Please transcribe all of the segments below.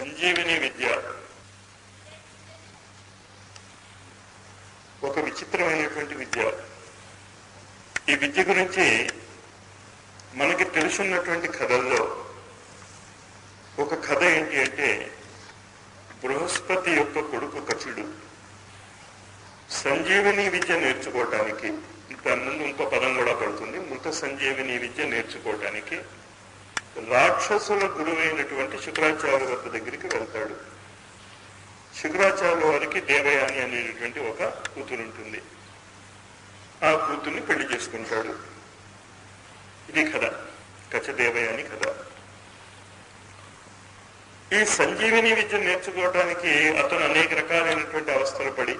సంజీవిని విద్య. ఒక విచిత్రమైనటువంటి విద్య. ఈ విద్య గురించి మనకి తెలుసున్నటువంటి కథల్లో ఒక కథ ఏంటి అంటే బృహస్పతి యొక్క కొడుకు కచుడు. సంజీవిని విద్య నేర్చుకోవటానికి ఇంత ముందు ఇంకో పదం కూడా పడుతుంది. మృత సంజీవిని విద్య నేర్చుకోవటానికి రాక్షసుల గురువైనటువంటి శుక్రాచార్య వద్ద దగ్గరికి వెళ్తాడు. శుక్రాచార్య వారికి దేవయాని అనేటటువంటి ఒక కూతురు ఉంటుంది ఆ కూతుర్ని పెళ్ళి చేసుకుంటాడు. ఇది కథ. కచదేవయాని కథ. ఈ సంజీవిని విద్య నేర్చుకోవడానికి అతను అనేక రకాలైనటువంటి అవస్థలు పడి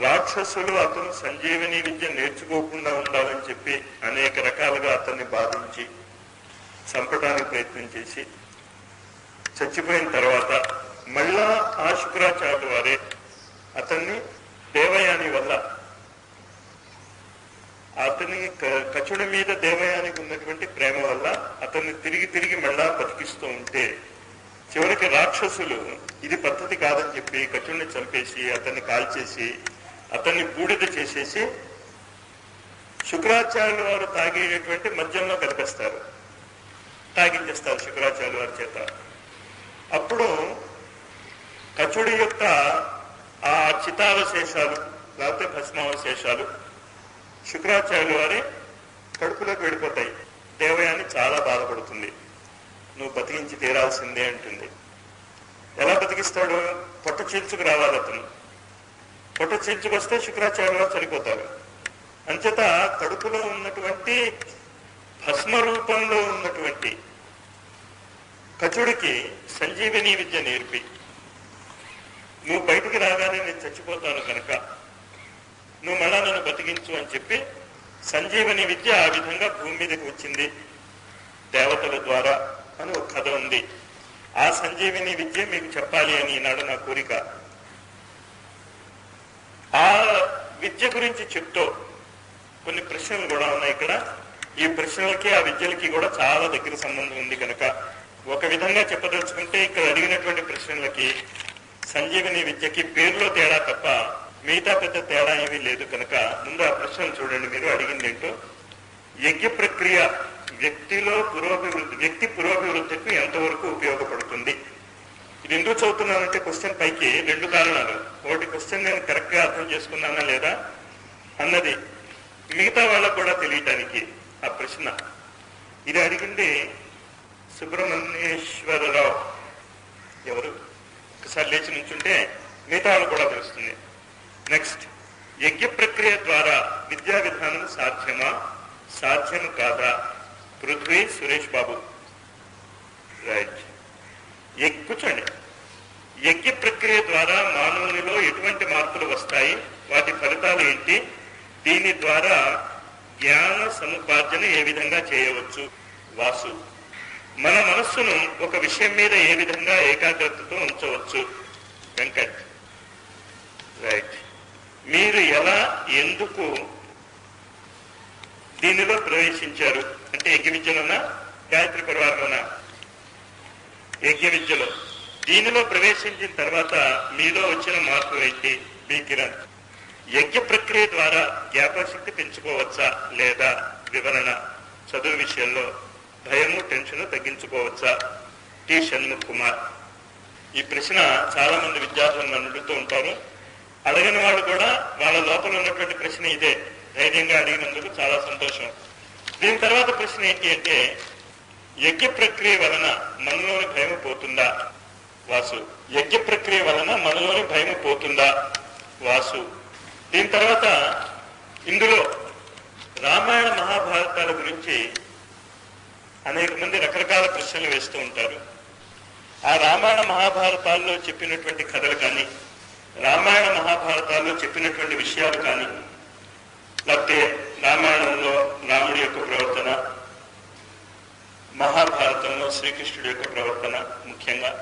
రాక్షసులు అతను సంజీవిని విద్య నేర్చుకోకుండా ఉండాలని చెప్పి అనేక రకాలుగా అతన్ని బాధించి చంపడానికి ప్రయత్నం చేసి చచ్చిపోయిన తర్వాత మళ్ళా ఆ శుక్రాచార్యుల వారే అతన్ని దేవయాని వల్ల అతని కచుడి మీద దేవయానికి ఉన్నటువంటి ప్రేమ వల్ల అతన్ని తిరిగి తిరిగి మళ్ళా బతికిస్తూ ఉంటే చివరికి రాక్షసులు ఇది పద్ధతి కాదని చెప్పి కచుడిని చంపేసి అతన్ని కాల్చేసి అతన్ని బూడిద చేసేసి శుక్రాచార్యుల వారు తాగేటటువంటి మద్యంలో కలిపేస్తారు తాగించేస్తారు శుక్రాచార్యుల వారి చేత. అప్పుడు కచుడి యొక్క ఆ చితావశేషాలు లేకపోతే భస్మావశేషాలు శుక్రాచార్యుల వారి కడుపులోకి వెళ్ళిపోతాయి. దేవయాని చాలా బాధపడుతుంది. నువ్వు బతికించి తీరాల్సిందే అంటుంది. ఎలా బతికిస్తాడు? పొట్ట చీల్చుకు రావాలి అతను. పొట్ట చీల్చుకొస్తే శుక్రాచార్యులు వారు చనిపోతారు. అంచేత కడుపులో ఉన్నటువంటి భస్మ రూపంలో ఉన్నటువంటి కచుడికి సంజీవిని విద్య నేర్పి. నువ్వు బయటికి రాగానే నేను చచ్చిపోతాను కనుక. నువ్వు మళ్ళా నన్ను బతికించు అని చెప్పి సంజీవని విద్య ఆ విధంగా భూమి మీదకి వచ్చింది. దేవతల ద్వారా అని ఒక కథ ఉంది. ఆ సంజీవిని విద్య మీకు చెప్పాలి అని ఈనాడు నా కోరిక. ఆ విద్య గురించి చెప్తూ కొన్ని ప్రశ్నలు కూడా ఉన్నాయి ఇక్కడ. ఈ ప్రశ్నలకి ఆ విద్యలకి కూడా చాలా దగ్గర సంబంధం ఉంది కనుక ఒక విధంగా చెప్పదలుచుకుంటే ఇక్కడ అడిగినటువంటి ప్రశ్నలకి సంజీవని విద్యకి పేరులో తేడా తప్ప మిగతా పెద్ద తేడా ఏమీ లేదు కనుక ముందు ఆ ప్రశ్నలు చూడండి. మీరు అడిగింది ఏంటో? యజ్ఞ ప్రక్రియ వ్యక్తిలో పురోభివృద్ధి వ్యక్తి పురోభివృద్ధికి ఎంతవరకు ఉపయోగపడుతుంది? ఇది ఎందుకు చదువుతున్నానంటే క్వశ్చన్ పైకి రెండు కారణాలు. ఒకటి క్వశ్చన్ నేను కరెక్ట్గా అర్థం చేసుకున్నానా లేదా? అన్నది మిగతా వాళ్ళకు కూడా తెలియటానికి. ఆ ప్రశ్న. ఇది అడిగింది సుబ్రహ్మణ్యేశ్వరరావు. ఎవరు? ఒకసారి లేచి నుంచుంటే మిగతా కూడా తెలుస్తుంది. నెక్స్ట్ యజ్ఞ ప్రక్రియ ద్వారా విద్యా విధానం సాధ్యమా? సాధ్యం కాదా? పృథ్వీ సురేష్ బాబు. రైట్ కూర్చోండి. యజ్ఞ ప్రక్రియ ద్వారా మానవునిలో ఎటువంటి మార్పులు వస్తాయి? వాటి ఫలితాలు ఏంటి? దీని ద్వారా జ్ఞాన సముపార్జన ఏ విధంగా చేయవచ్చు? వాసు. మన మనస్సును ఒక విషయం మీద ఏ విధంగా ఏకాగ్రతతో ఉంచవచ్చు? వెంకట్. రైట్. మీరు ఎలా ఎందుకు దీనిలో ప్రవేశించారు? అంటే యజ్ఞ విద్యలోనా? గాయత్రి పరివారంలోనా? యజ్ఞ విద్యలో. దీనిలో ప్రవేశించిన తర్వాత మీలో వచ్చిన మార్పు ఏంటి? మీ కిరణ్. యజ్ఞ ప్రక్రియ ద్వారా జ్ఞాపకశక్తి పెంచుకోవచ్చా లేదా వివరణ? చదువు విషయంలో భయము టెన్షన్ తగ్గించుకోవచ్చా? టి. షణ్ముఖ్ కుమార్ ఈ ప్రశ్న చాలా మంది విద్యార్థులు నన్ను అడుగుతూ ఉంటారు. అడగని వాళ్ళు కూడా వాళ్ళ లోపల ఉన్నటువంటి ప్రశ్న ఇదే. ధైర్యంగా అడిగినందుకు చాలా సంతోషం. దీని తర్వాత ప్రశ్న ఏంటి అంటే యజ్ఞ ప్రక్రియ వలన మనలోని భయం పోతుందా? వాసు. యజ్ఞ ప్రక్రియ వలన మనలోని భయం పోతుందా? వాసు. దీని తర్వాత ఇందులో రామాయణ మహాభారతాల గురించి అనేక మంది రకరకాల ప్రశ్నలు వేస్తూ ఉంటారు. ఆ రామాయణ మహాభారతాల్లో చెప్పినటువంటి కథలు కానీ రామాయణ మహాభారతాల్లో చెప్పినటువంటి విషయాలు కానీ లేకపోతే రామాయణంలో రాముడి యొక్క ప్రవర్తన మహాభారతంలో శ్రీకృష్ణుడి యొక్క ప్రవర్తన ముఖ్యంగా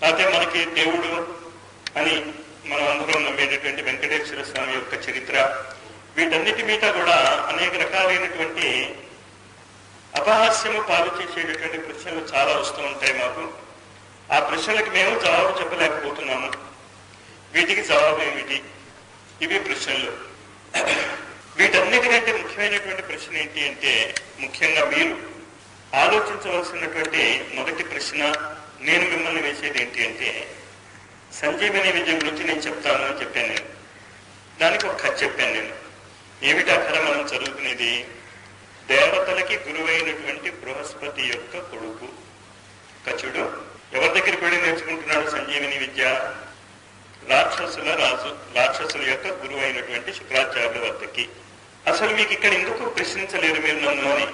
లేకపోతే మనకి దేవుడు అని మనం అందరూ నమ్మేటటువంటి వెంకటేశ్వర స్వామి యొక్క చరిత్ర. వీటన్నిటి మీద కూడా అనేక రకాలైనటువంటి అపహాస్యము పాలు చేసేటటువంటి ప్రశ్నలు చాలా వస్తూ ఉంటాయి మాకు. ఆ ప్రశ్నలకు మేము జవాబు చెప్పలేకపోతున్నాము. వీటికి జవాబు ఏమిటి? ఇవి ప్రశ్నలు. వీటన్నిటికంటే ముఖ్యమైనటువంటి ప్రశ్న ఏంటి అంటే ముఖ్యంగా మీరు ఆలోచించవలసినటువంటి మొదటి ప్రశ్న నేను మిమ్మల్ని వేసేది ఏంటి అంటే సంజీవని విద్య గురించి నేను చెప్తాను అని చెప్పాను నేను. దానికి ఒక కథ చెప్పాను నేను. ఏమిటా కథ మనం చదువుకునేది? దేవతలకి గురువైనటువంటి బృహస్పతి యొక్క కొడుకు. కచుడు ఎవరి దగ్గరికి వెళ్ళి నేర్చుకుంటున్నాడు సంజీవని విద్య? రాక్షసుల రాజు రాక్షసుల యొక్క గురువు అయినటువంటి శుక్రాచార్యుల వద్దకి. అసలు మీకు ఇక్కడ ఎందుకు ప్రశ్నించలేరు మీరు నన్ను అని?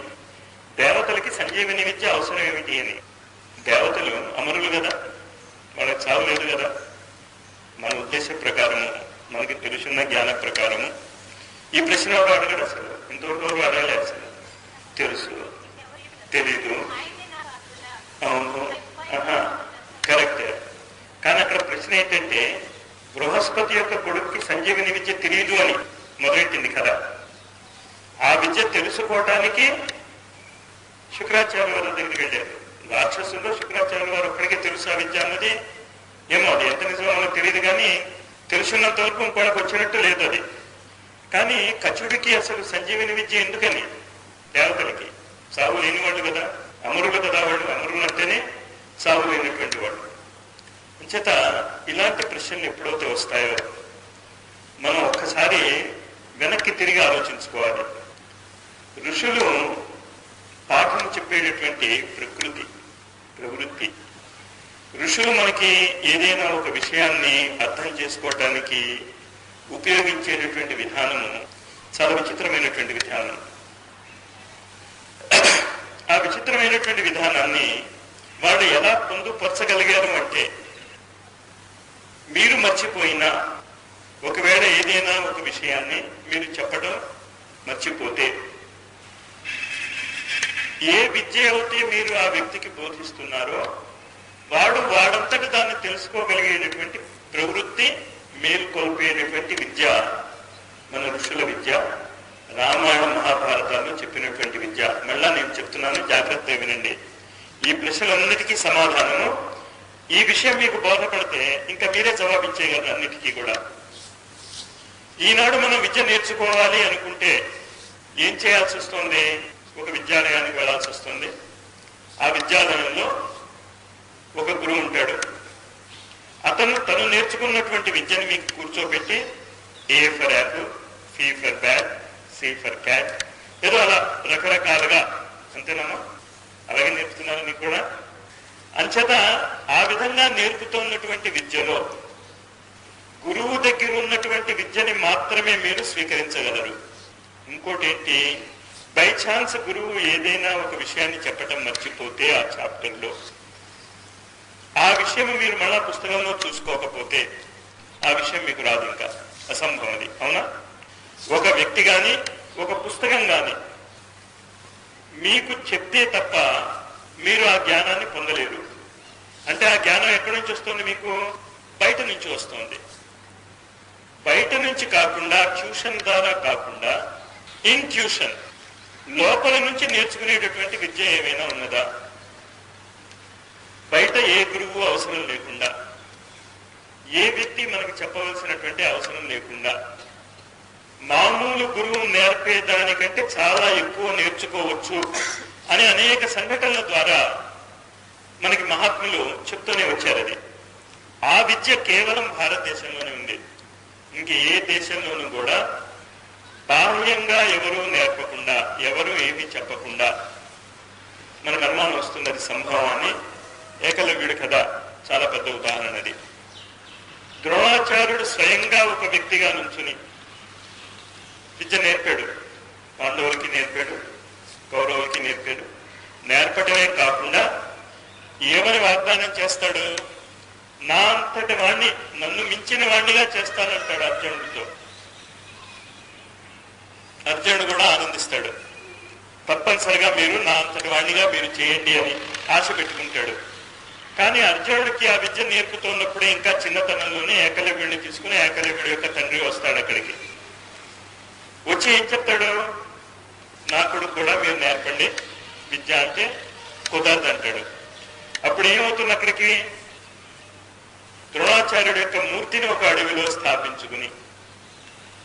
దేవతలకి సంజీవని విద్య అవసరం ఏమిటి అని. దేవతలు అమరులు కదా. వాళ్ళకి చావు లేదు కదా. మన ఉద్దేశ ప్రకారము మనకి తెలుసున్న జ్ఞాన ప్రకారము. ఈ ప్రశ్న వాడు అడగడు అసలు. ఇంతవరకు అడగలే అసలు. తెలుసు. తెలీదు. అవును. ఆహా. కరెక్ట్. కానీ అక్కడ ప్రశ్న ఏంటంటే బృహస్పతి యొక్క కొడుక్కి సంజీవిని విద్య తెలియదు అని మొదలెట్టింది కదా ఆ విద్య తెలుసుకోవటానికి శుక్రాచార్య వారి దగ్గరికి వెళ్ళారు. రాక్షసుల్లో శుక్రాచార్య వారు ఒక్కడికే తెలుసు ఆ విద్య అన్నది? ఏమో అది ఎంత నిజమో మనకు తెలియదు కానీ తెలుసున్నంత వరకు ఇంకోళ్ళకి వచ్చినట్టు లేదు అది. కానీ కచుడికి అసలు సంజీవని విద్య ఎందుకని? దేవతలకి. సాగు లేని వాళ్ళు కదా. అమరులు కదా వాళ్ళు అమరులు అంటేనే సాగు లేనటువంటి వాళ్ళు అంచేత ఇలాంటి ప్రశ్నలు ఎప్పుడైతే వస్తాయో మనం ఒక్కసారి వెనక్కి తిరిగి ఆలోచించుకోవాలి. ఋషులు పాఠం చెప్పేటటువంటి ప్రకృతి ప్రవృత్తి ఋషులు మనకి ఏదైనా ఒక విషయాన్ని అర్థం చేసుకోవటానికి ఉపయోగించేటటువంటి విధానము చాలా విచిత్రమైనటువంటి విధానం. ఆ విచిత్రమైనటువంటి విధానాన్ని వాళ్ళు ఎలా పొందుపరచగలిగారు అంటే మీరు మర్చిపోయినా ఒకవేళ ఏదైనా ఒక విషయాన్ని మీరు చెప్పడం మర్చిపోతే ఏ విద్య అయితే మీరు ఆ వ్యక్తికి బోధిస్తున్నారో వాడు వాడంతట దాన్ని తెలుసుకోగలిగేటటువంటి ప్రవృత్తి మేల్కొల్పేటటువంటి విద్య. మన ఋషుల విద్య రామాయణ మహాభారతాల్లో చెప్పినటువంటి విద్య. మళ్ళా నేను చెప్తున్నాను జాగ్రత్తగా వినండి. ఈ ప్రశ్నలన్నిటికీ సమాధానము. ఈ విషయం మీకు బోధపడితే ఇంకా మీరే జవాబిచ్చేయగలరు అన్నిటికీ కూడా. ఈనాడు మనం విద్య నేర్చుకోవాలి అనుకుంటే ఏం చేయాల్సి వస్తుంది? ఒక విద్యాలయానికి వెళ్ళాల్సి వస్తుంది. ఆ విద్యాలయంలో ఒక గురువు ఉంటాడు. అతను తను నేర్చుకున్నటువంటి విద్యను మీకు కూర్చోబెట్టి A for app B for bat C for cat ఏదో అలా రకరకాలుగా అంతేనమ్మా? అలాగే నేర్పుతున్నారు మీకు కూడా? అంచేత ఆ విధంగా నేర్పుతున్నటువంటి విద్యలో గురువు దగ్గర ఉన్నటువంటి విద్యని మాత్రమే మీరు స్వీకరించగలరు. ఇంకోటి ఏంటి? బై ఛాన్స్ గురువు ఏదైనా ఒక విషయాన్ని చెప్పటం మర్చిపోతే ఆ చాప్టర్లో ఆ విషయం మీరు మళ్ళా పుస్తకంలో చూసుకోకపోతే ఆ విషయం మీకు రాదు ఇంకా. అసంభవం అది అవునా? ఒక వ్యక్తి కానీ ఒక పుస్తకం కానీ మీకు చెప్తే తప్ప మీరు ఆ జ్ఞానాన్ని పొందలేరు. అంటే ఆ జ్ఞానం ఎక్కడి నుంచి వస్తుంది మీకు? బయట నుంచి వస్తుంది. బయట నుంచి కాకుండా ట్యూషన్ ద్వారా కాకుండా ఇన్ ట్యూషన్ లోపల నుంచి నేర్చుకునేటటువంటి విద్య ఏమైనా ఉన్నదా? బయట ఏ గురువు అవసరం లేకుండా ఏ వ్యక్తి మనకు చెప్పవలసినటువంటి అవసరం లేకుండా మామూలు గురువు నేర్పేదానికంటే చాలా ఎక్కువ నేర్చుకోవచ్చు అని అనేక సంఘటనల ద్వారా మనకి మహాత్ములు చెప్తూనే వచ్చారు అది. ఆ విద్య కేవలం భారతదేశంలోనే ఉంది. ఇంక ఏ దేశంలోనూ కూడా బాహ్యంగా ఎవరూ నేర్పకుండా ఎవరు ఏమీ చెప్పకుండా మన అనుమానం వస్తున్నది సంభవాన్ని ఏకలవ్యుడి కథ చాలా పెద్ద ఉదాహరణ అది. ద్రోణాచార్యుడు స్వయంగా ఒక వ్యక్తిగా నుంచుని విద్య నేర్పాడు. పాండవులకి నేర్పాడు కౌరవులకి నేర్పాడు. నేర్పడమే కాకుండా ఏమని వాగ్దానం చేస్తాడు? నా అంతటి వాణ్ణి నన్ను మించిన వాణ్ణిగా చేస్తానంటాడు అర్జునుడితో. అర్జునుడు కూడా ఆనందిస్తాడు. తప్పనిసరిగా మీరు నా అంతటి వాణ్ణిగా మీరు చేయండి అని ఆశ పెట్టుకుంటాడు. కానీ అర్జునుడికి ఆ విద్య నేర్పుతున్నప్పుడే ఇంకా చిన్నతనంలోనే ఏకలవ్యుడిని తీసుకుని ఏకలవ్యుడి యొక్క తండ్రి వస్తాడు అక్కడికి. వచ్చి ఏం చెప్తాడు? నా కొడుకు కూడా మీరు నేర్పండి. విద్య అంటే కుదరదు అంటాడు. అప్పుడు ఏమవుతుంది అక్కడికి? ద్రోణాచార్యుడు యొక్క మూర్తిని ఒక అడవిలో స్థాపించుకుని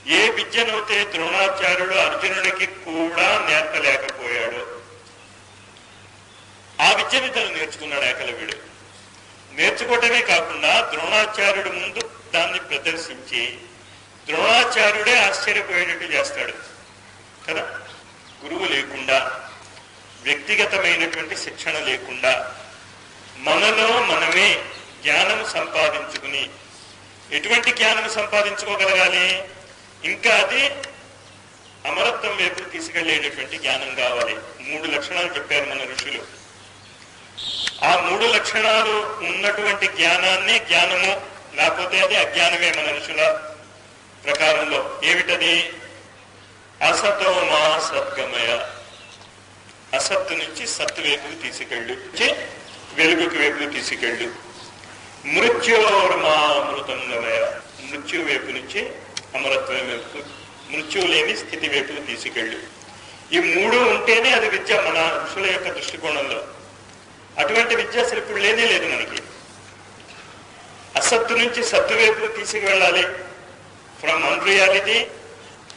ఏ విద్యనైతే ద్రోణాచార్యుడు అర్జునుడికి కూడా నేర్పలేకపోయాడు ఆ విద్య విద్యను నేర్చుకున్నాడు ఏకలవ్యుడు. నేర్చుకోవటమే కాకుండా ద్రోణాచార్యుడు ముందు దాన్ని ప్రదర్శించి ద్రోణాచార్యుడే ఆశ్చర్యపోయేటట్టు చేస్తాడు. కదా? గురువు లేకుండా వ్యక్తిగతమైనటువంటి శిక్షణ లేకుండా మనలో మనమే జ్ఞానం సంపాదించుకుని ఎటువంటి జ్ఞానం సంపాదించుకోగలగాలి? ఇంకా అది అమరత్వం వైపు తీసుకెళ్ళేటటువంటి జ్ఞానం కావాలి. మూడు లక్షణాలు చెప్పారు మన ఋషులు. ఆ మూడు లక్షణాలు ఉన్నటువంటి జ్ఞానాన్ని జ్ఞానము లేకపోతే అది అజ్ఞానమే మన ఋషుల ప్రకారంలో. ఏమిటది? అసతో మా సద్గమయ అసత్తు నుంచి సత్తు వైపుకు తీసుకెళ్ళు. వేపుకు తీసుకెళ్ళు వైపుకు తీసుకెళ్ళు. మృత్యోర్మామృతంగమయ. మృత్యు వైపు నుంచి అమరత్వం వైపు మృత్యువు లేని స్థితి వైపుకు తీసుకెళ్ళు. ఈ మూడు ఉంటేనే అది విద్య మన ఋషుల యొక్క దృష్టికోణంలో. అటువంటి విద్య అసలు ఇప్పుడు లేనే లేదు మనకి. అసత్తు నుంచి సత్తు వైపు తీసుకువెళ్ళాలి. ఫ్రమ్ అన్రియాలిటీ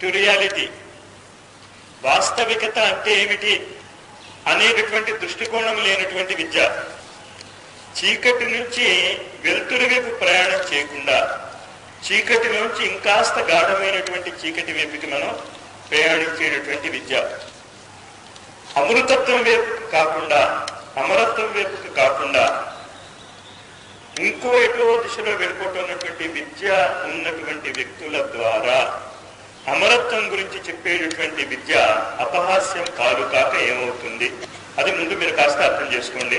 టు రియాలిటీ వాస్తవికత అంటే ఏమిటి? అనేటటువంటి దృష్టికోణం లేనటువంటి విద్య. చీకటి నుంచి వెలుతురు వైపు ప్రయాణం చేయకుండా చీకటి నుంచి ఇంకాస్త గాఢమైనటువంటి చీకటి వైపుకి మనం ప్రయాణించేటటువంటి విద్య. అమృతత్వం వైపు కాకుండా అమరత్వం వైపుకి కాకుండా ఇంకో ఎటో దిశలో వెళ్ళిపోతున్నటువంటి విద్య ఉన్నటువంటి వ్యక్తుల ద్వారా అమరత్వం గురించి చెప్పేటటువంటి విద్య అపహాస్యం కాదు కాక ఏమవుతుంది? అది ముందు మీరు కాస్త అర్థం చేసుకోండి.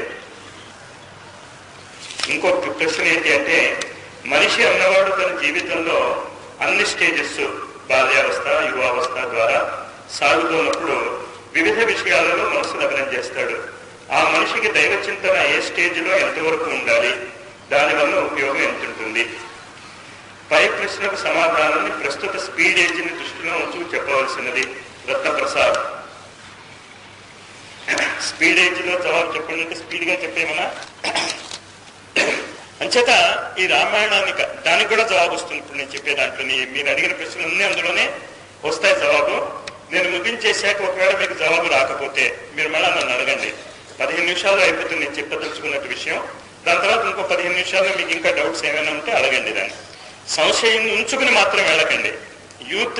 ఇంకొక ప్రశ్న ఏంటి అంటే మనిషి అన్నవాడు తన జీవితంలో అన్ని స్టేజెస్ బాల్యావస్థ యువావస్థ ద్వారా సాగుతున్నప్పుడు వివిధ విషయాలలో మనసు లగ్నం చేస్తాడు. ఆ మనిషికి దైవ చింతన ఏ స్టేజ్లో ఎంతవరకు ఉండాలి? దానివల్ల ఉపయోగం ఎంత ఉంటుంది పై ప్రశ్నకు సమాధానాన్ని ప్రస్తుత స్పీడ్ ఏజ్ని దృష్టిలో ఉంచు చెప్పవలసినది రత్నప్రసాద్ స్పీడ్ ఏజ్లో జవాబు చెప్పండి అంటే స్పీడ్గా చెప్పేమన్నా అంచేత ఈ రామాయణానికి దానికి కూడా జవాబు వస్తుంది. ఇప్పుడు నేను చెప్పే దాంట్లో మీరు అడిగిన ప్రశ్నలు అన్నీ అందులోనే వస్తాయి జవాబు. నేను ముగించేశాక ఒకవేళ మీకు జవాబు రాకపోతే మీరు మళ్ళీ నన్ను అడగండి. పదిహేను నిమిషాలు అయిపోతుంది నేను చెప్పదలుచుకున్నట్టు విషయం. దాని తర్వాత ఇంకో పదిహేను నిమిషాల్లో మీకు ఇంకా డౌట్స్ ఏమైనా ఉంటే అడగండి దాన్ని. సంశయం ఉంచుకుని మాత్రం వెళ్ళకండి. యూత్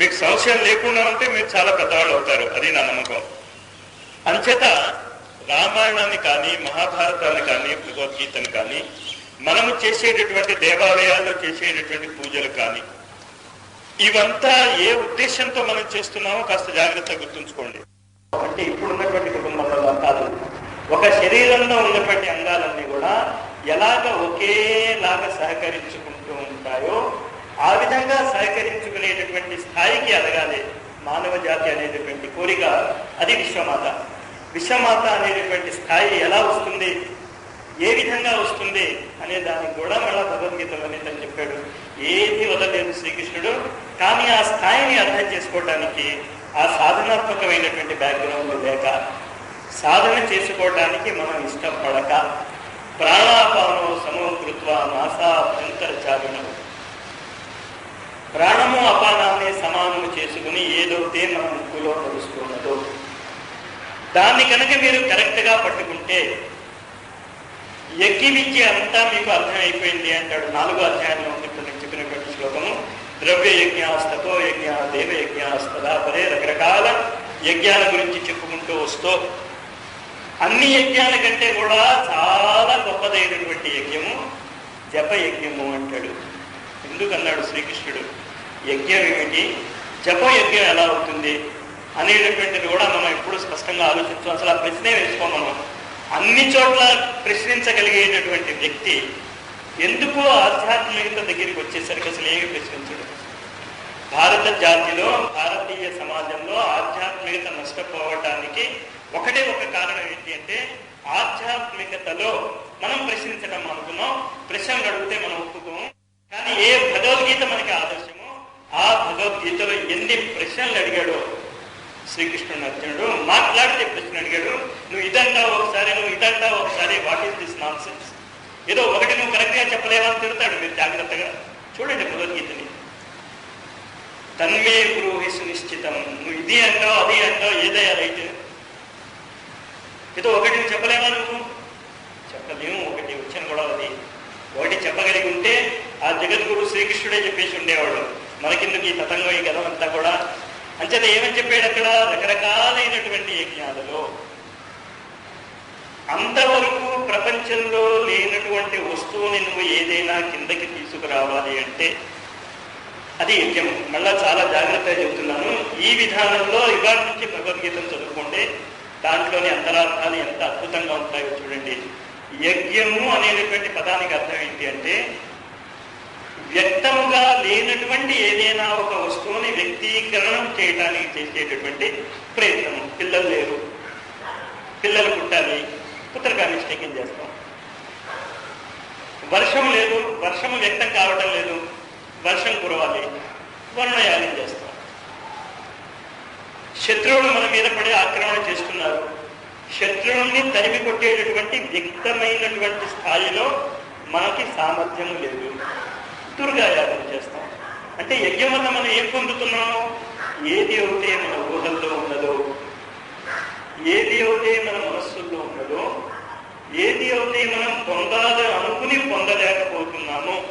మీకు సంశయం లేకుండా ఉంటే మీరు చాలా పెద్దవాళ్ళు అవుతారు. అది నా నమ్మకం. అంచేత రామాయణాన్ని కానీ మహాభారతాన్ని కానీ భగవద్గీతను కానీ మనము చేసేటటువంటి దేవాలయాల్లో చేసేటటువంటి పూజలు కానీ ఇవంతా ఏ ఉద్దేశంతో మనం చేస్తున్నామో కాస్త జాగ్రత్తగా గుర్తుంచుకోండి. అంటే ఇప్పుడున్నటువంటి కుటుంబంలో కాదు. ఒక శరీరంలో ఉన్నటువంటి అంగాలన్నీ కూడా ఎలాగ ఒకేలాగా సహకరించుకుంటూ ఉంటాయో ఆ విధంగా సహకరించుకునేటటువంటి స్థాయికి ఎదగాలి. మానవ జాతి అనేటటువంటి కోరిక అది విశ్వమాత. విశ్వమాత అనేటటువంటి స్థాయి ఎలా వస్తుంది? ఏ విధంగా వస్తుంది? అనే దానికి కూడా మళ్ళా భగవద్గీతలోనే తను చెప్పాడు. ఏది వదలేదు శ్రీకృష్ణుడు. కానీ ఆ స్థాయిని అర్థం చేసుకోవడానికి ఆ సాధనాత్మకమైనటువంటి బ్యాక్గ్రౌండ్ లేక సాధన చేసుకోవడానికి మనం ఇష్టపడక ప్రాణాపానో సమోకృత్వ నాసాభ్యంతరచారిణం ప్రాణము అపానాన్ని సమానము చేసుకుని ఏదైతే మన ముక్కులో నడుస్తున్నదో. దాన్ని కనుక మీరు కరెక్ట్గా పట్టుకుంటే యజ్ఞ అంతా మీకు అర్థమైపోయింది అంటాడు. నాలుగో అధ్యాయంలో ఉంది ఇప్పుడు నేను చెప్పినటువంటి శ్లోకము ద్రవ్య యజ్ఞాస్తతో యజ్ఞ దేవ యజ్ఞాస్తదా పరే రకరకాల యజ్ఞాల గురించి చెప్పుకుంటూ వస్తూ అన్ని యజ్ఞాల కంటే కూడా చాలా గొప్పదైనటువంటి యజ్ఞము జప యజ్ఞము అంటాడు. ఎందుకన్నాడు శ్రీకృష్ణుడు? యజ్ఞం ఏమిటి? జప యజ్ఞం ఎలా అవుతుంది అనేటటువంటిది కూడా మనం ఎప్పుడు స్పష్టంగా ఆలోచించాం. అసలు ఆ ప్రశ్నే వేసుకోం మనం. అన్ని చోట్ల ప్రశ్నించగలిగేటటువంటి వ్యక్తి ఎందుకు ఆధ్యాత్మికత దగ్గరికి వచ్చేసరికి అసలు ఏమి ప్రశ్నించడం? భారత జాతిలో భారతీయ సమాజంలో ఆధ్యాత్మికత నష్టపోవటానికి ఒకటే ఒక కారణం ఏంటి అంటే ఆధ్యాత్మికతలో మనం ప్రశ్నించడం అనుకున్నాం ప్రశ్నలు అడిగితే మనం ఒప్పుకోం. కానీ ఏ భగవద్గీత మనకి ఆదర్శమో ఆ భగవద్గీతలో ఎన్ని ప్రశ్నలు అడిగాడో శ్రీకృష్ణుడు అర్జునుడు మాట్లాడితే ప్రశ్న అడిగాడు నువ్వు ఇదంటావు ఒకసారి నువ్వు ఇదంటావు ఒకసారి what is this nonsense ఏదో ఒకటి నువ్వు కరెక్ట్గా చెప్పలేవా అని తిడతాడు మీరు జాగ్రత్తగా చూడండి భగవద్గీతని. తన్మే బ్రూహి సునిశ్చితం. నువ్వు ఇది అంటావు అది అంటావు ఏదయ్యా రైట్ ఏదో ఒకటి నువ్వు చెప్పలేవా నువ్వు? చెప్పలేము ఒకటి వచ్చిన కూడా అది. ఒకటి చెప్పగలిగి ఉంటే ఆ జగద్గురు శ్రీకృష్ణుడే చెప్పేసి ఉండేవాడు. మనకిందుకు ఈ తతంగం ఈ కథ అంతా కూడా? అంచేత ఏమని చెప్పాడు అక్కడ? రకరకాలైనటువంటి యజ్ఞాలలో. అంతవరకు ప్రపంచంలో లేనటువంటి వస్తువుని నువ్వు ఏదైనా కిందకి తీసుకురావాలి అంటే అది యజ్ఞం మళ్ళా చాలా జాగ్రత్తగా చెబుతున్నాను. ఈ విధానంలో ఇవాటి నుంచి భగవద్గీతను చదువుకుంటే దాంట్లోని అంతరార్థాలు ఎంత అద్భుతంగా ఉంటాయో చూడండి. యజ్ఞము అనేటటువంటి పదానికి అర్థం ఏంటి అంటే వ్యక్తముగా లేనటువంటి ఏదైనా ఒక వస్తువుని వ్యక్తీకరణం చేయడానికి చేసేటటువంటి ప్రయత్నం. పిల్లలు లేరు. పిల్లలు పుట్టాలి. పుత్రకామిష్టం చేస్తాం. వర్షం లేదు. వర్షము వ్యక్తం కావటం లేదు. వర్షం కురవాలి వర్ణయాగం చేస్తాం. శత్రువులు మన మీద పడే ఆక్రమణ చేస్తున్నారు. శత్రువుల్ని తరిమి కొట్టేటటువంటి వ్యక్తమైనటువంటి స్థాయిలో మనకి సామర్థ్యం లేదు. దుర్గాయాగం చేస్తాం. అంటే యజ్ఞం వల్ల మనం ఏం పొందుతున్నాము? ఏది అయితే మన ఊహల్లో ఉన్నదో ఏది అయితే మన మనస్సుల్లో ఉన్నదో ఏది అయితే మనం పొందాలి అనుకుని పొందలేకపోతున్నామో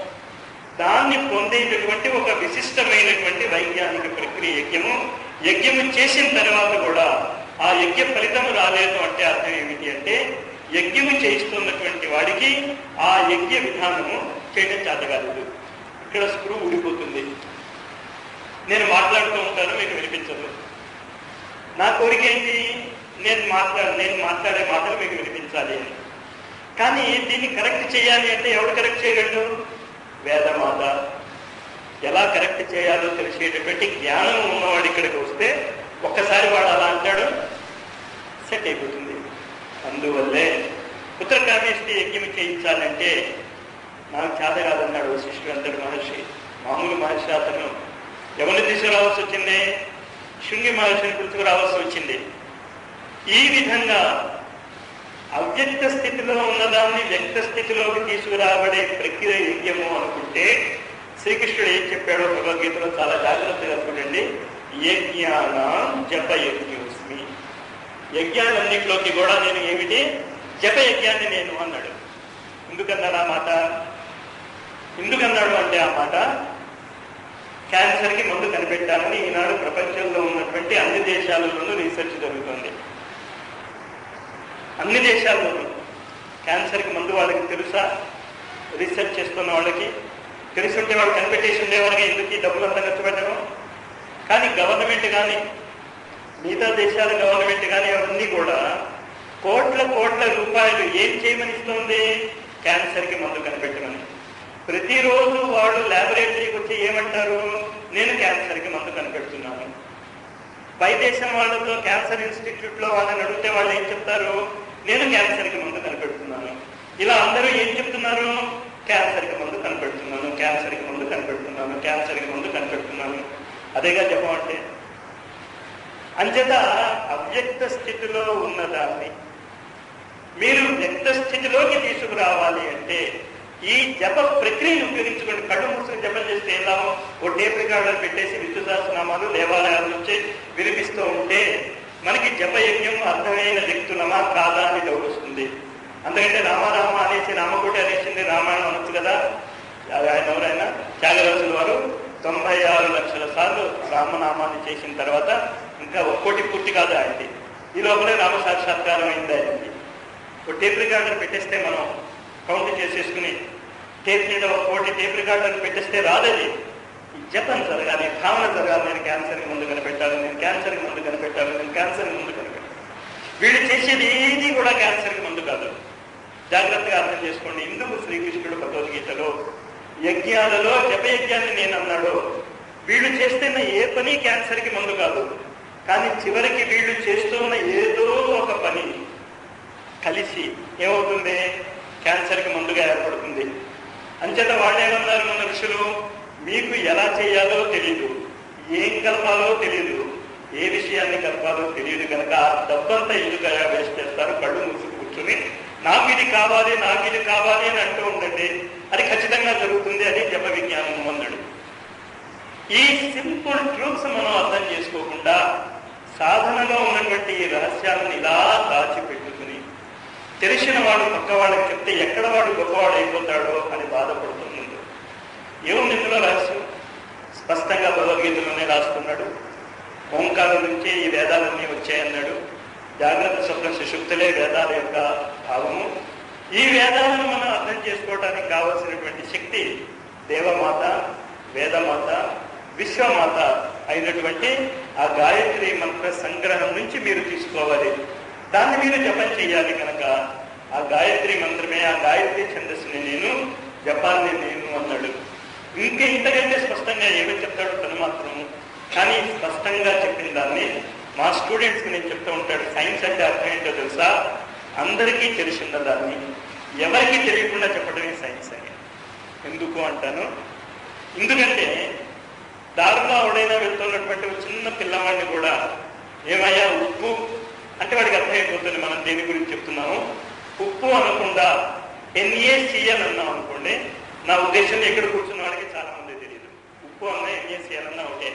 దాన్ని పొందేటటువంటి ఒక విశిష్టమైనటువంటి వైజ్ఞానిక ప్రక్రియ యజ్ఞము. యజ్ఞము చేసిన తర్వాత కూడా ఆ యజ్ఞ ఫలితం రాలేదు అంటే అర్థం ఏమిటి అంటే యజ్ఞము చేయిస్తున్నటువంటి వాడికి ఆ యజ్ఞ విధానము చేయడం చేత ఇక్కడ స్క్రూ ఊడిపోతుంది. నేను మాట్లాడుతూ ఉంటాను మీకు వినిపించదు. నా కోరిక ఏంటి? నేను మాట్లా నేను మాట్లాడే మాటలు మీకు వినిపించాలి అని. కానీ దీన్ని కరెక్ట్ చేయాలి అంటే ఎవడు కరెక్ట్ చేయగలడు? వేదమాత ఎలా కరెక్ట్ చేయాలో తెలిసేటటువంటి జ్ఞానం ఉన్నవాడు ఇక్కడికి వస్తే ఒక్కసారి వాడు అలా అంటాడు సెట్ అయిపోతుంది. అందువల్లే పుత్రకామేష్టి యజ్ఞం చేయించాలంటే నాకు చేత కాదన్నాడు వశిష్ఠుడు మహర్షి. మామూలు మహర్షి అతను ఎవరిని తీసుకురావాల్సి వచ్చింది? శృంగి మహర్షిని రావాల్సి వచ్చింది. ఈ విధంగా అవ్యక్త స్థితిలో ఉన్నదాన్ని వ్యక్త స్థితిలోకి తీసుకురాబడే ప్రక్రియ యజ్ఞము అనుకుంటే శ్రీకృష్ణుడు ఏం చెప్పాడో భగవద్గీతలో చాలా జాగ్రత్తగా చూడండి. యజ్ఞానం జప యజ్ఞోస్మి యజ్ఞాలన్నింటిలోకి కూడా నేను ఏమిటి? జపయజ్ఞాన్ని నేను అన్నాడు. ఎందుకన్నాడు ఆ మాట? ఎందుకన్నాడు అంటే ఆ మాట? క్యాన్సర్కి మందు కనిపెట్టాలని ఈనాడు ప్రపంచంలో ఉన్నటువంటి అన్ని దేశాలలోనూ రీసెర్చ్ జరుగుతుంది. అన్ని దేశాల్లోనూ క్యాన్సర్కి మందు వాళ్ళకి తెలుసా? రీసెర్చ్ చేస్తున్న వాళ్ళకి. తెలుసుంటే వాళ్ళు కనిపెట్టేసి ఉండేవాళ్ళకి ఎందుకు ఈ డబ్బులు అంతా ఖర్చు పెట్టడం? కానీ గవర్నమెంట్ కానీ మిగతా దేశాల గవర్నమెంట్ కానీ అవన్నీ కూడా కోట్ల కోట్ల రూపాయలు ఏం చేయమని ఇస్తుంది క్యాన్సర్కి మందు కనిపెట్టమని. ప్రతిరోజు వాళ్ళు ల్యాబొరేటరీకి వచ్చి ఏమంటారు? నేను క్యాన్సర్కి మందు కనిపెడుతున్నాను. పై దేశం వాళ్ళతో క్యాన్సర్ ఇన్స్టిట్యూట్లో వాళ్ళని అడిగితే వాళ్ళు ఏం చెప్తారు? నేను క్యాన్సర్కి మందు కనిపెడుతున్నాను. ఇలా అందరూ ఏం చెప్తున్నారు? క్యాన్సర్కి మందు కనిపెడుతున్నాను క్యాన్సర్కి మందు కనిపెడుతున్నాను క్యాన్సర్కి మందు కనిపెడుతున్నాను. అదేగా చెప్పమంటే అంచేత అవ్యక్త స్థితిలో ఉన్నదాన్ని మీరు వ్యక్త స్థితిలోకి తీసుకురావాలి అంటే ఈ జప ప్రక్రియను ఉపయోగించుకోండి. కళ్ళు మూసుకుని జపం చేస్తే ఎలా ఓ టేప్ రికార్డర్ పెట్టేసి విద్యుదాసనామాలు దేవాలయాల నుంచి వినిపిస్తూ ఉంటే మనకి జపయజ్ఞం అర్థమైన వ్యక్తులమా కాదా అని డౌట్ వస్తుంది. అందుకంటే రామారామ అనేసి రామకోటి అనేసింది రామాయణం అనొచ్చు కదా. ఆయన ఎవరైనా త్యాగరాజుల వారు తొంభై ఆరు లక్షల సార్లు రామనామాన్ని చేసిన తర్వాత ఇంకా ఒక్కోటి పూర్తి కాదు ఆయనది. ఈ లోపలే రామ సాక్షాత్కారం అయింది ఆయనకి ఒక టేప్ రికార్డర్ పెట్టేస్తే మనం కౌంట్ చేసేసుకుని టేప్ మీద ఒక కోటి టేప్ రికార్డర్ పెట్టేస్తే రాదది. జపం జరగాలి భావన జరగాలి నేను క్యాన్సర్కి ముందు కనిపెట్టాలి నేను క్యాన్సర్కి ముందు కనిపెట్టాలి నేను క్యాన్సర్కి ముందు కనిపెట్టాలి. వీళ్ళు చేసేది ఏది కూడా క్యాన్సర్కి ముందు కాదు. జాగ్రత్తగా అర్థం చేసుకోండి. ఇందుకు శ్రీకృష్ణుడు భగవద్గీతలో యజ్ఞాలలో జపయజ్ఞాన్ని నేను అన్నాడు వీళ్ళు చేస్తున్న ఏ పని క్యాన్సర్కి మందు కాదు. కానీ చివరికి వీళ్ళు చేస్తున్న ఏదో ఒక పని కలిసి ఏమవుతుంది? క్యాన్సర్కి ముందుగా ఏర్పడుతుంది. అంచేత వాళ్ళేమన్నారు మన ఋషులు? మీకు ఎలా చేయాలో తెలియదు ఏం కలపాలో తెలియదు ఏ విషయాన్ని కలపాలో తెలియదు కనుక ఆ డబ్బంతా ఎందుకగా వేస్ట్ చేస్తారు కళ్ళు మూసి కూర్చుని. నాకు ఇది కావాలి నాకు ఇది కావాలి అని అంటూ ఉండండి. అది ఖచ్చితంగా జరుగుతుంది అని జప విజ్ఞానం పొందడు ఈ సింపుల్ ట్రూప్స్ మనం అర్థం చేసుకోకుండా సాధనలో ఉన్నటువంటి ఈ రహస్యాలను ఇలా దాచిపెట్టుకుని తెలిసిన వాడు పక్క వాళ్ళకి చెప్తే ఎక్కడ వాడు గొప్పవాడు అయిపోతాడో అని బాధపడుతుంది స్పష్టంగా భగవద్గీతలోనే రాసుకున్నాడు. ఓంకారం నుంచే ఈ వేదాలన్నీ వచ్చాయన్నాడు. జాగ్రత్త స్వప్న సుషుప్తులే వేదాల యొక్క భావము. ఈ వేదాలను మనం అర్థం చేసుకోవడానికి కావలసినటువంటి శక్తి దేవమాత వేదమాత విశ్వమాత అయినటువంటి ఆ గాయత్రి మంత్ర సంగ్రహం నుంచి మీరు తీసుకోవాలి. దాన్ని మీరు జపం చేయాలి కనుక. ఆ గాయత్రి మంత్రమే ఆ గాయత్రి ఛందస్సుని నేను జపాన్ని నేను అన్నాడు. ఇంకా ఇంతకంటే స్పష్టంగా ఏమీ చెప్తాడు తను మాత్రం. కానీ స్పష్టంగా చెప్పిన దాన్ని మా స్టూడెంట్స్కి నేను చెప్తూ ఉంటాడు. సైన్స్ అంటే అర్థం ఏంటో తెలుసా? అందరికీ తెలిసిన దాన్ని? ఎవరికి తెలియకుండా చెప్పడమే సైన్స్ అని. ఎందుకు అంటాను? ఎందుకంటే దారిలో ఎవడైనా వెళ్తున్నటువంటి చిన్న పిల్లవాడిని కూడా ఏమయ్యా ఉప్పు? అంటే వాడికి అర్థమైపోతుంది మనం దేని గురించి చెప్తున్నాము. ఉప్పు అనకుండా ఎన్ఏసిఎల్ అన్నాం అనుకోండి నా ఉద్దేశం ఎక్కడ కూర్చున్నా వాడికి చాలా మంది తెలియదు ఉప్పు అన్నా ఏం చేసేయాలన్నా ఒకటే.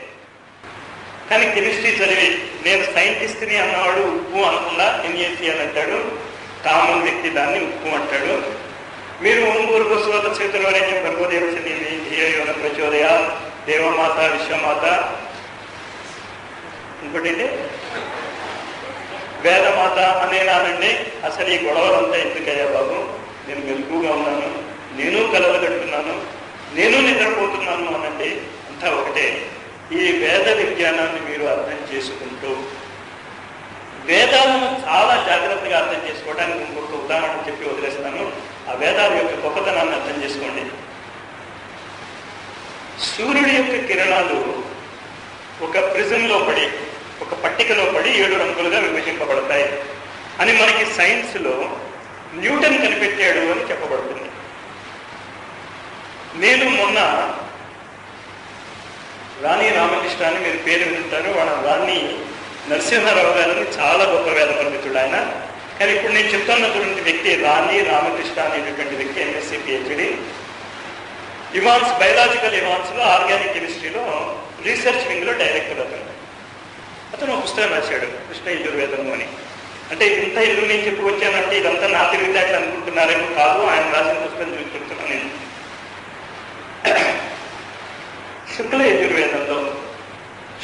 కానీ కెమిస్ట్రీ చదివి నేను సైంటిస్ట్ని అన్నవాడు ఉప్పు అనకుండా ఎన్ఏసిఎల్ అంటాడు కామన్ వ్యక్తి దాన్ని ఉప్పు అంటాడు. మీరు ఓంబూరు స్వత చేతులవరేణ్యం భగవదేవశని ధియోన ప్రచోదయ దేవమాత విశ్వమాత? ఇంకోటి వేదమాత అనేనానండి అసలు ఈ గొడవలంతా ఎందుకయ్యా బాబు? నేను మెలుగుగా ఉన్నాను. నేను కలలు నేను నిద్రపోతున్నాను అనండి. అంతా ఒకటే. ఈ వేద విజ్ఞానాన్ని మీరు అర్థం చేసుకుంటూ వేదాలను చాలా జాగ్రత్తగా అర్థం చేసుకోవడానికి ఇంకొక ఉదాహరణ చెప్పి వదిలేస్తాను. ఆ వేదాల యొక్క గొప్పతనాన్ని అర్థం చేసుకోండి. సూర్యుడి యొక్క కిరణాలు ఒక ప్రిజంలో పడి ఒక పట్టికలో పడి ఏడు రంగులుగా విభజింపబడతాయి అని మనకి సైన్స్లో న్యూటన్ కనిపెట్టాడు అని చెప్పబడుతుంది. నేను మొన్న రాణి రామకృష్ణ అని మీరు పేరు వింటారు వాళ్ళ రాణి నరసింహారావు గారు చాలా గొప్ప వేద పండితుడు ఆయన. కానీ ఇప్పుడు నేను చెప్తున్నటువంటి వ్యక్తి రాణి రామకృష్ణ అనేటువంటి వ్యక్తి ఎంఎస్సీ పిహెచ్డి ఇవాన్స్ బయలాజికల్ ఇవాన్స్లో ఆర్గానిక్ కెమిస్ట్రీలో రీసెర్చ్ వింగ్లో డైరెక్టర్ అతను. అతను ఒక పుస్తకం రాశాడు కృష్ణ యజుర్వేదము అని. అంటే ఇంత ఇల్లు నేను చెప్పుకొచ్చానంటే ఇదంతా నా తెలివితేటలు అనుకుంటున్నారేమో కాదు ఆయన రాసిన పుస్తకం చూసి చెప్తున్నాను నేను. శుక్ల యజుర్వేదంలో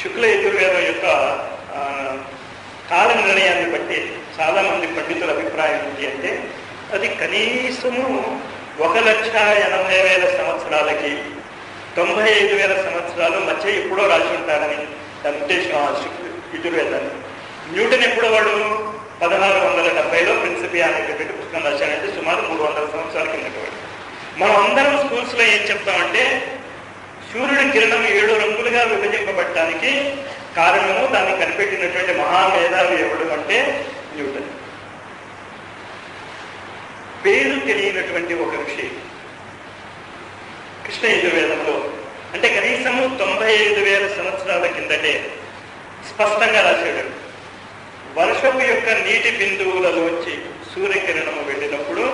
శుక్ల యజుర్వేదం యొక్క కాల నిర్ణయాన్ని బట్టి చాలా మంది పండితుల అభిప్రాయం ఏంటి అంటే అది కనీసము ఒక లక్ష ఎనభై వేల సంవత్సరాలకి తొంభై ఐదు వేల సంవత్సరాలు మధ్య ఎప్పుడో రాసి ఉంటారని దాని ఉద్దేశం ఆ యజుర్వేదాన్ని. న్యూటన్ ఎప్పుడో వాడు పదహారు వందల డెబ్బైలో ప్రిన్సిపియా అనేటటువంటి పుస్తకం రాశాడంటే సుమారు మూడు వందల సంవత్సరాల కిందటి వాడు. మనం అందరం స్కూల్స్లో ఏం చెప్తామంటే సూర్యుడి కిరణం ఏడు రంగులుగా విభజింపబడటానికి కారణము దాన్ని కనిపెట్టినటువంటి మహామేధావి ఎవడు అంటే న్యూటన్. పేరు తెలియనటువంటి ఒక ఋషి కృష్ణ యజుర్వేదంలో అంటే కనీసము తొంభై ఐదు వేల సంవత్సరాల కిందటే స్పష్టంగా రాశాడు. వర్షపు యొక్క నీటి బిందువులలోంచి సూర్యకిరణము వెళ్ళినప్పుడు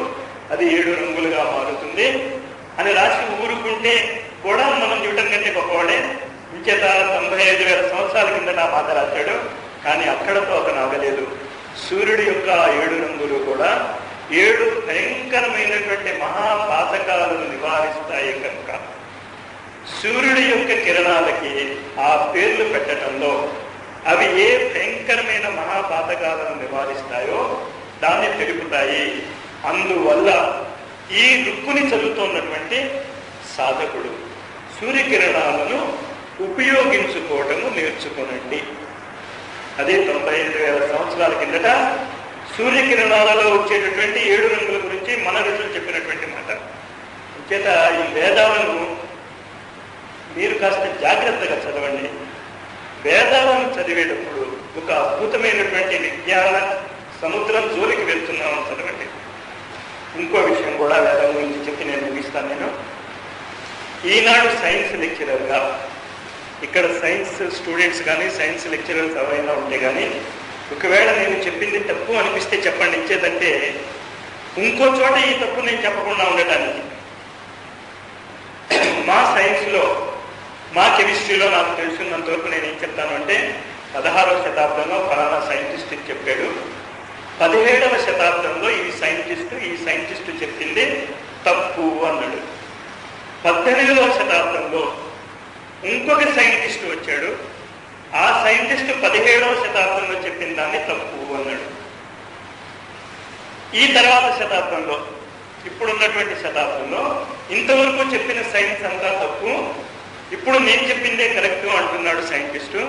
అది ఏడు రంగులుగా మారుతుంది. అని రాసి ఊరుకుంటే కూడా మనం చూడటం కంటే గొప్పవాడే. ఇంచేత తొంభై ఐదు వేల సంవత్సరాల కింద నా మాట రాశాడు. కానీ అక్కడతో అతను ఆగలేదు. సూర్యుడి యొక్క ఏడు రంగులు కూడా ఏడు భయంకరమైనటువంటి మహాపాతకాలను నివారిస్తాయి కనుక. సూర్యుడి యొక్క కిరణాలకి ఆ పేర్లు పెట్టడంలో అవి ఏ భయంకరమైన మహాపాతకాలను నివారిస్తాయో దాన్ని తెలుపుతాయి. అందువల్ల ఈ రుక్కుని చదువుతున్నటువంటి సాధకుడు. సూర్యకిరణాలను ఉపయోగించుకోవటము నేర్చుకునండి. అదే తొంభై ఐదు వేల సంవత్సరాల కిందట సూర్యకిరణాలలో వచ్చేటటువంటి ఏడు రంగుల గురించి మన ఋషులు చెప్పినటువంటి మాట. చేత ఈ వేదాలను మీరు కాస్త జాగ్రత్తగా చదవండి. వేదాలను చదివేటప్పుడు ఒక అద్భుతమైనటువంటి విజ్ఞాన సముద్రం జోలికి వెళ్తున్నాం. కూడా వేదం గురించి చెప్పి నేను ముగిస్తాను నేను. ఈనాడు సైన్స్ లెక్చరర్గా ఇక్కడ సైన్స్ స్టూడెంట్స్ కానీ సైన్స్ లెక్చరర్స్ ఎవరైనా ఉంటే కానీ ఒకవేళ నేను చెప్పింది తప్పు అనిపిస్తే చెప్పండి. ఇచ్చేదంటే ఇంకో చోట ఈ తప్పు నేను చెప్పకుండా ఉండటానికి. మా సైన్స్లో మా కెమిస్ట్రీలో నాకు తెలిసినంతవరకు నేను ఏం చెప్తాను అంటే పదహారవ శతాబ్దంలో ఫలానా సైంటిస్ట్ చెప్పాడు. పదిహేడవ శతాబ్దంలో ఈ సైంటిస్ట్ ఈ సైంటిస్ట్ చెప్పింది తప్పు అన్నాడు. పద్దెనిమిదవ శతాబ్దంలో ఇంకొక సైంటిస్ట్ వచ్చాడు. ఆ సైంటిస్ట్ పదిహేడవ శతాబ్దంలో చెప్పిన దాన్ని తప్పు అన్నాడు. ఈ తర్వాత శతాబ్దంలో ఇప్పుడున్నటువంటి శతాబ్దంలో ఇంతవరకు చెప్పిన సైన్స్ అంతా తప్పు. ఇప్పుడు నేను చెప్పిందే కరెక్ట్ అంటున్నాడు సైంటిస్టు.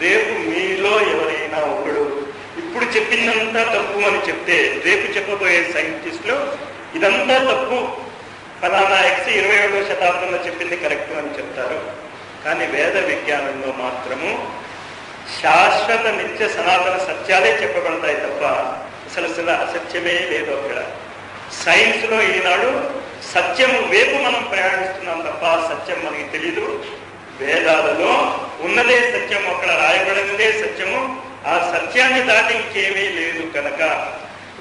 రేపు మీలో ఎవరైనా ఒకడు ఇప్పుడు చెప్పిందంతా తప్పు అని చెప్తే రేపు చెప్పబోయే సైంటిస్టులు ఇదంతా తప్పు. ఫలానా ఎక్స్ ఇరవై ఏడవ శతాబ్దంలో చెప్పింది కరెక్ట్ అని చెప్తారు. కానీ వేద విజ్ఞానంలో మాత్రము శాశ్వత నిత్య సనాతన సత్యాలే చెప్పబడతాయి తప్ప అసలు అసలు అసత్యమే లేదు అక్కడ. సైన్స్లో ఈనాడు సత్యము వైపు మనం ప్రయాణిస్తున్నాం తప్ప సత్యం మనకి తెలీదు. వేదాలలో ఉన్నదే సత్యం అక్కడ రాయబడినదే సత్యము. ఆ సత్యాన్ని దాటి ఇంకేమీ లేదు కనుక.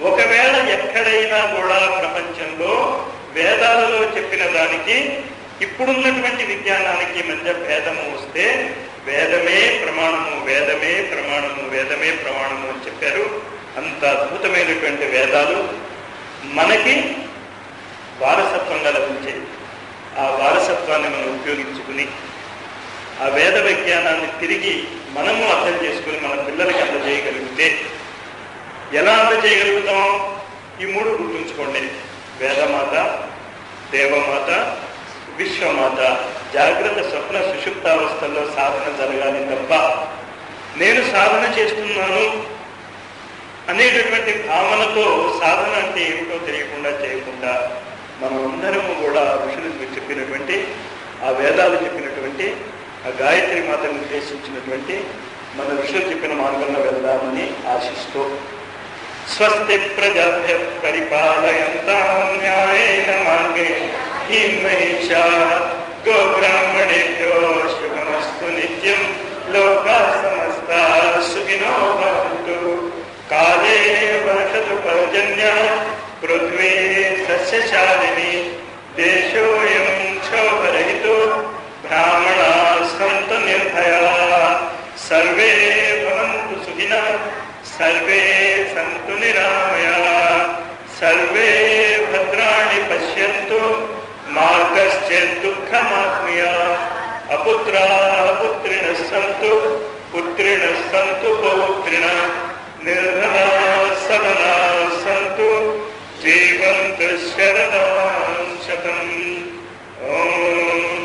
ఒకవేళ ఎక్కడైనా కూడా ప్రపంచంలో వేదాలలో చెప్పిన దానికి ఇప్పుడున్నటువంటి విజ్ఞానానికి మధ్య భేదము వస్తే వేదమే ప్రమాణము వేదమే ప్రమాణము వేదమే ప్రమాణము అని చెప్పారు. అంత అద్భుతమైనటువంటి వేదాలు. మనకి వారసత్వంగా లభించేది ఆ వారసత్వాన్ని మనం ఉపయోగించుకుని ఆ వేద విజ్ఞానాన్ని తిరిగి మనము అర్థం చేసుకుని మన పిల్లలకి అందజేయగలిగితే ఎలా అందజేయగలుగుతాం ఈ మూడు గుర్తుంచుకోండి. వేదమాత దేవమాత విశ్వమాత. జాగ్రత్త స్వప్న సుషుప్తావస్థల్లో సాధన జరగాలి తప్ప నేను సాధన చేస్తున్నాను అనేటటువంటి భావనతో సాధన అంటే ఏమిటో తెలియకుండా చేయకుండా మనం అందరము కూడా ఋషులు చెప్పినటువంటి ఆ వేదాలు చెప్పినటువంటి ఆ గాయత్రి మాతను ఉద్దేశించినటువంటి మన ఋషులు చెప్పిన మార్గంలో వెళ్దామని ఆశిస్తూ స్వస్తి ప్రజాభ్య పరిపాలయంతాం న్యాయేన మార్గే ఈ గోబ్రాహ్మణేభ్యో శుభమస్తు నిత్యం లోకా సమస్త సుఖినో భవంతు. కాలే వర్షతు పౌజన్య పృథ్వీ సస్యశాలిని దేశో सर्वे भवन्तु सुखिनः सर्वे सन्तु निरामयाः सर्वे भद्राणि पश्यन्तु मार्गश्चेत् दुःखमात्मया अपुत्राः पुत्रिणः सन्तु पुत्रिणः सन्तु पौत्रिणः निर्धनाः सदनाः सन्तु जीवन्तः शरदां शतम् ॐ